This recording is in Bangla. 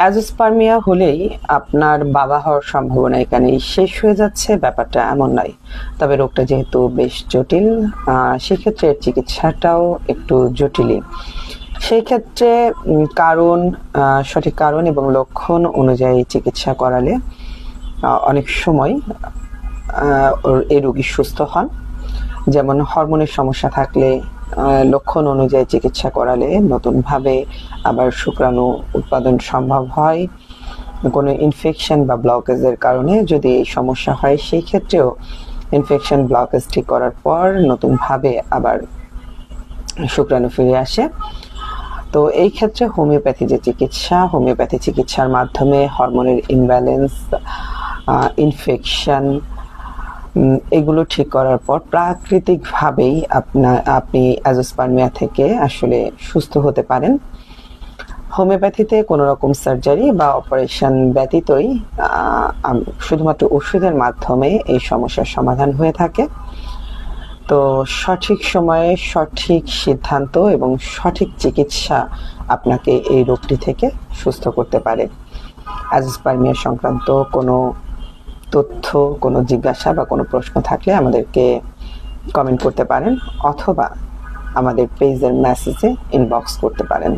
অ্যাজোস্পার্মিয়া হলেই আপনার বাবা হওয়ার সম্ভাবনা এখানে শেষ হয়ে যাচ্ছে। ব্যাপারটা এমন নয়। তবে রোগটা যেহেতু বেশ জটিল সেক্ষেত্রে চিকিৎসাটাও একটু জটিলই। সেই ক্ষেত্রে কারণ সঠিক কারণ এবং লক্ষণ অনুযায়ী চিকিৎসা করালে অনেক সময় এই রোগী সুস্থ হন। যেমন হরমোনের সমস্যা থাকলে লক্ষণ অনুযায়ী চিকিৎসা করালে নতুনভাবে আবার শুক্রাণু উৎপাদন সম্ভব হয়। কোনো ইনফেকশন বা ব্লকেজের কারণে যদি এই সমস্যা হয়, সেই ক্ষেত্রেও ইনফেকশন ব্লকেজ ঠিক করার পর নতুনভাবে আবার শুক্রাণু ফিরে আসে। তো এই ক্ষেত্রে হোমিওপ্যাথি যে চিকিৎসা, হোমিওপ্যাথি চিকিৎসার মাধ্যমে হরমোনের ইমব্যালেন্স ইনফেকশন এগুলো ঠিক করার পর প্রাকৃতিকভাবেই আপনার আপনি অ্যাজোস্পার্মিয়া থেকে আসলে সুস্থ হতে পারেন। হোমিওপ্যাথিতে কোনো রকম সার্জারি বা অপারেশন ব্যতীতই শুধুমাত্র ওষুধের মাধ্যমে এই সমস্যার সমাধান হয়ে থাকে। তো সঠিক সময়ে সঠিক সিদ্ধান্ত এবং সঠিক চিকিৎসা আপনাকে এই রোগটি থেকে সুস্থ করতে পারে। অ্যাজোস্পার্মিয়া সংক্রান্ত কোনো তথ্য, কোনো জিজ্ঞাসা বা কোনো প্রশ্ন থাকলে আমাদেরকে কমেন্ট করতে পারেন অথবা আমাদের পেজের মেসেজে ইনবক্স করতে পারেন।